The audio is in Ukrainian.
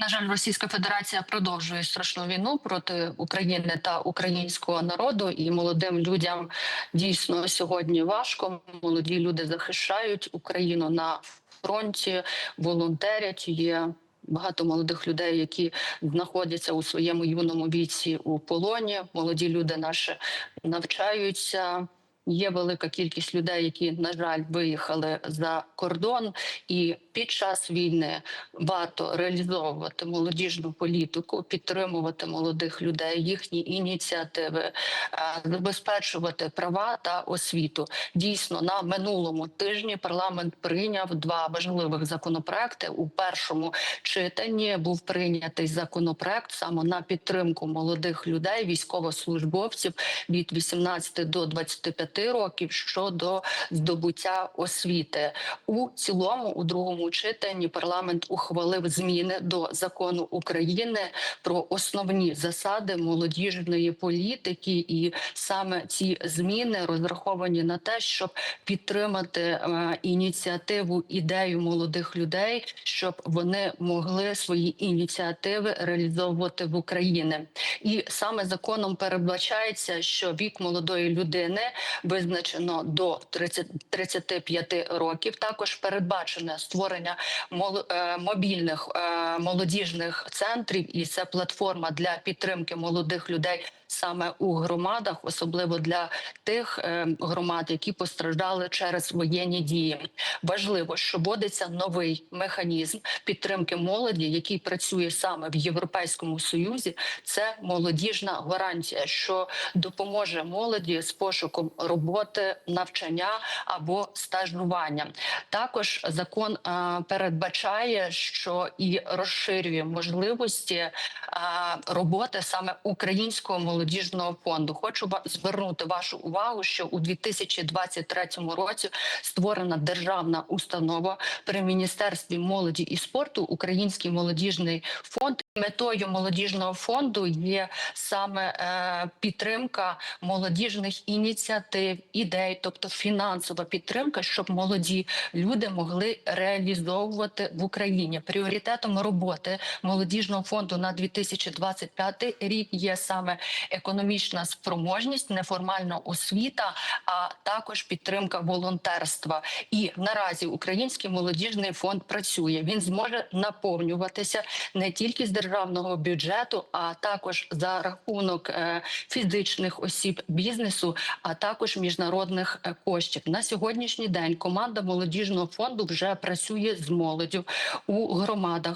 На жаль, Російська Федерація продовжує страшну війну проти України та українського народу, і молодим людям дійсно сьогодні важко. Молоді люди захищають Україну на фронті, волонтерять. Є багато молодих людей, які знаходяться у своєму юному віці у полоні. Молоді люди наші навчаються. Є велика кількість людей, які на жаль виїхали за кордон, і під час війни варто реалізовувати молодіжну політику, підтримувати молодих людей, їхні ініціативи, е, забезпечувати права та освіту. Дійсно, на минулому тижні парламент прийняв два важливих законопроекти. У першому читанні був прийнятий законопроект саме на підтримку молодих людей, військовослужбовців від 18 до 25 років щодо здобуття освіти. У цілому, у другому читанні, парламент ухвалив зміни до закону України про основні засади молодіжної політики, і саме ці зміни розраховані на те, щоб підтримати е, ініціативу ідею молодих людей, щоб вони могли свої ініціативи реалізовувати в Україні. І саме законом передбачається, що вік молодої людини визначено до 30, 35 років. Також передбачене створення е, мобільних е, молодіжних центрів, і це платформа для підтримки молодих людей. Саме у громадах, особливо для тих е, громад, які постраждали через воєнні дії, важливо, що вводиться новий механізм підтримки молоді, який працює саме в Європейському Союзі. Це молодіжна гарантія, що допоможе молоді з пошуком роботи, навчання або стажування. Також закон е, передбачає, що і розширює можливості е, роботи саме українського молодіжного фонду. Хочу звернути вашу увагу, що у 2023 році створена державна установа при міністерстві молоді і спорту Український молодіжний фонд. Метою молодіжного фонду є саме е, підтримка молодіжних ініціатив, ідей, тобто фінансова підтримка, щоб молоді люди могли реалізовувати в Україні. Пріоритетом роботи молодіжного фонду на 2025 рік є саме економічна спроможність, неформальна освіта, а також підтримка волонтерства. І наразі Український молодіжний фонд працює. Він зможе наповнюватися не тільки з державного бюджету, а також за рахунок е, фізичних осіб бізнесу, а також міжнародних е, коштів. На сьогоднішній день команда молодіжного фонду вже працює з молоддю у громадах.